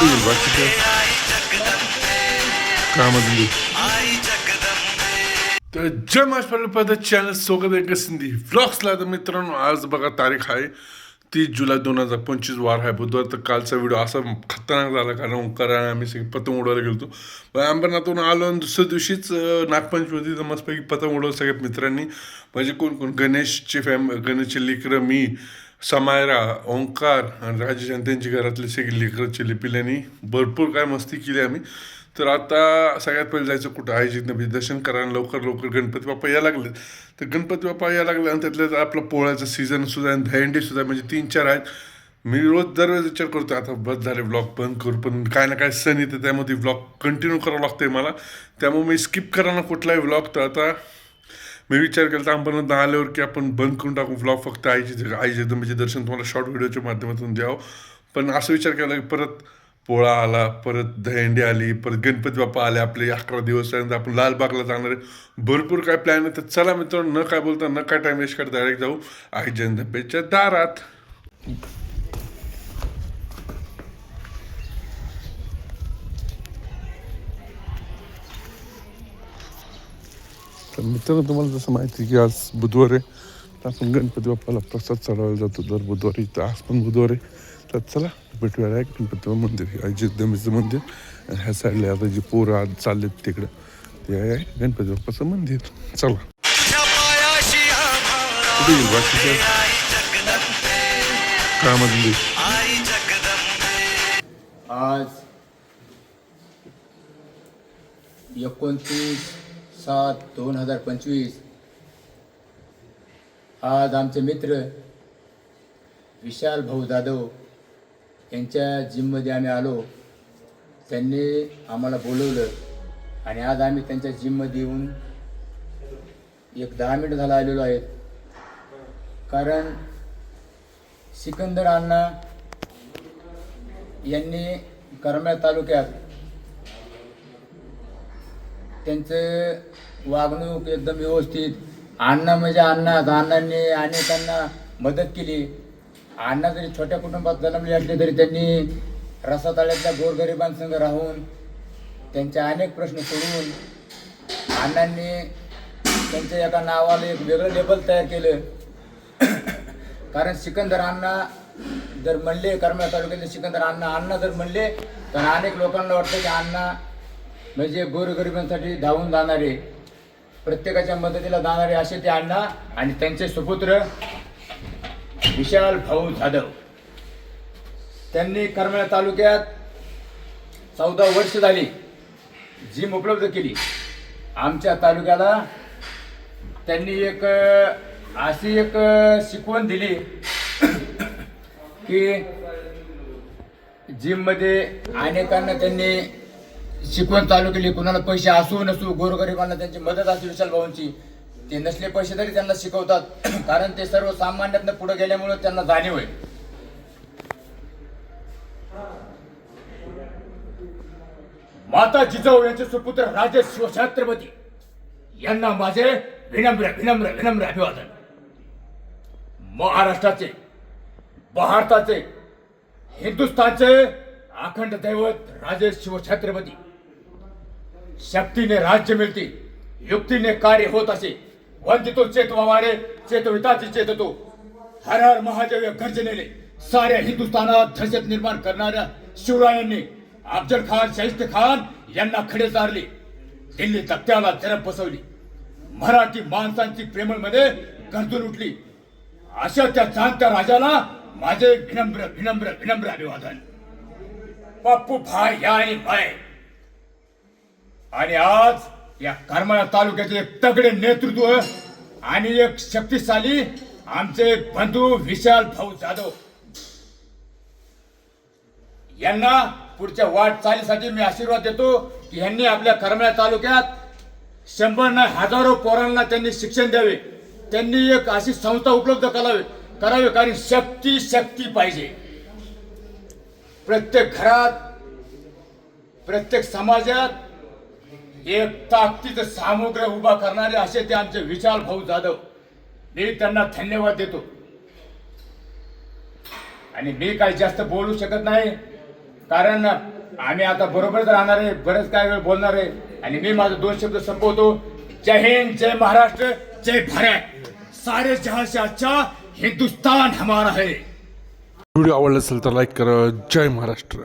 कुठे गेली बाकी कामाधंदे तर जय महाराष्ट्र पद्धत चॅनल स्वागत आहे का सिंधी व्लॉग्सला तर मित्रांनो आज बघा तारीख आहे तीस जुलै दोन हजार पंचवीस वार आहे बुधवार तर कालचा व्हिडिओ असा खतरनाक झाला कारण ओंकार आणि आम्ही सगळी पतंग उडवायला गेलो होतो अंबरनाथून आलो आणि दुसऱ्या दिवशीच अं, नागपंचमी तर मस्तपैकी पतंग उडवलं सगळ्या मित्रांनी म्हणजे कोण कोण गणेशचे फॅम गणेशचे लेकरं मी समायरा ओंकार आणि राजेश आणि त्यांची घरातले सगळे लेकरं चिली भरपूर काय मस्ती केली आम्ही. तर आता सगळ्यात पहिले जायचं कुठं? आयोजित जिथं म्हणजे दर्शन करायला लवकर लवकर गणपती बाप्पा यायला लागले तर गणपती बाप्पा यायला लागले आणि त्यातल्या आपला आपलं पोळ्याचं सीझन सुद्धा आणि दहंडी सुद्धा म्हणजे तीन चार आहेत. मी रोज दरवेळेस विचार करतो आता बस झाले ब्लॉग बंद करू पण काय ना काय सण येतं त्यामध्ये ब्लॉग कंटिन्यू करावं लागतंय मला. त्यामुळे मी स्किप करा ना कुठलाही ब्लॉग तर आता मी विचार केला तर आपण आल्यावर की आपण बंद करून टाकू ब्लॉग फक्त आईचे आई जगदंबेचे म्हणजे दर्शन तुम्हाला शॉर्ट व्हिडिओच्या माध्यमातून द्यावं. पण असं विचार केला की परत पोळा आला परत दहीहंडी आली परत गणपती बाप्पा आले आपले अकरा दिवस त्यानंतर आपण लालबागला जाणार आहे. भरपूर काय प्लॅन आहे तर चला मित्रांनो न काय बोलता न काय टाईम वेस्ट करता डायरेक्ट जाऊ आई जगदंबेच्या दारात. तर मित्रांनो तुम्हाला जसं माहिती आहे की आज बुधवार आहे. तर आपण गणपती बाप्पाला प्रसाद चढवायला जातो दर बुधवारी. तर आज पण बुधवार आहे. तर चला भेटूया आहे गणपती मंदिर आहे जगदंबेचं मंदिर. आणि ह्या साईडला आता जे पोरं आज चाललेत तिकडं ते आहे गणपती बाप्पाचं मंदिर. चला. कुठे म्हणजे आज एकोणतीस सात दोन हजार पंचवीस. आज आमचे मित्र विशाल भाऊ जाधव यांच्या जिममध्ये आम्ही आलो. त्यांनी आम्हाला बोलवलं आणि आज आम्ही त्यांच्या जिममध्ये येऊन एक दहा मिनटं झाला आलेलो आहेत. कारण सिकंदर अण्णा यांनी करमाळ तालुक्यात त्यांचं वागणूक एकदम व्यवस्थित. अण्णा म्हणजे अण्णा अण्णांनी अनेकांना मदत केली. अण्णा जरी छोट्या कुटुंबात जन्मले असले तरी त्यांनी रसातळ्यातल्या गोरगरिबांसंग राहून त्यांचे अनेक प्रश्न सोडवून अण्णांनी त्यांच्या एका नावाला एक वेगळं लेबल तयार केलं. कारण सिकंदर अण्णा जर म्हणले करमाळा तालुक्यातले सिकंदर अण्णा अण्णा जर म्हणले तर अनेक लोकांना वाटतं की अण्णा म्हणजे गोरगरिबांसाठी धावून जाणारे प्रत्येकाच्या मदतीला जाणारे असे ते अण्णा आणि त्यांचे सुपुत्र विशाल भाऊ जाधव. त्यांनी करमाळा तालुक्यात चौदा वर्ष झाली जिम उपलब्ध केली. आमच्या तालुक्याला त्यांनी एक अशी एक शिकवण दिली की जिममध्ये अनेकांना त्यांनी शिकवण चालू केली कुणाला पैसे असू नसू गोरगरिबांना त्यांची मदत असते विशाल भाऊंची. ते नसले पैसे तरी त्यांना शिकवतात. कारण ते सर्व सामान्यातनं पुढे गेल्यामुळे त्यांना जाणीव आहे. माता जिजाऊ यांचे सुपुत्र राजे शिवछत्रपती यांना माझे विनम्र विनम्र विनम्र अभिवादन. महाराष्ट्राचे भारताचे हिंदुस्थानचे अखंड दैवत राजे शिवछत्रपती शक्तीने राज्य मिळते युक्तीने कार्य होत असे. वंदितो चेत वारे चेतविताची चेततो हर हर महादेव या गर्जनेने साऱ्या हिंदुस्थानात दहशत निर्माण करणाऱ्या शिवरायांनी अफजल खान शहिस्त खान यांना खडे चारले. दिल्ली तक्त्याला जरब बसवली. मराठी माणसांची प्रेमळमध्ये गर्दून उठली. अशा त्या जाणत्या राजाला माझे विनम्र विनम्र विनम्र अभिवादन. पप्पू भाई या आणि भाई आणि आज या करमाळा तालुक्याचे एक तगडे नेतृत्व आणि एक शक्तिशाली आमचे बंधू विशाल भाऊ जाधव. यांना पुढच्या वाटचालीसाठी मी आशीर्वाद देतो की यांनी आपल्या करमाळा तालुक्यात शंभर ना हजारो पोरांना त्यांनी शिक्षण द्यावे. त्यांनी एक अशी संस्था उपलब्ध करावी करावी कारण शक्ती शक्ती पाहिजे. प्रत्येक घरात प्रत्येक समाजात एक ताकदीचं सामुग्र उभा करणारे असे ते आमचे विशाल भाऊ जाधव. मी त्यांना धन्यवाद देतो. आणि मी काही जास्त बोलू शकत नाही कारण आम्ही आता बरोबरच राहणार आहे बरेच काय वेळ बोलणार आहे. आणि मी माझे दोन शब्द संपवतो. जय हिंद जय महाराष्ट्र जय भारत. सारे जहां से अच्छा हिंदुस्तान हमारा है. व्हिडिओ आवडला असेल तर लाईक करा. जय महाराष्ट्र.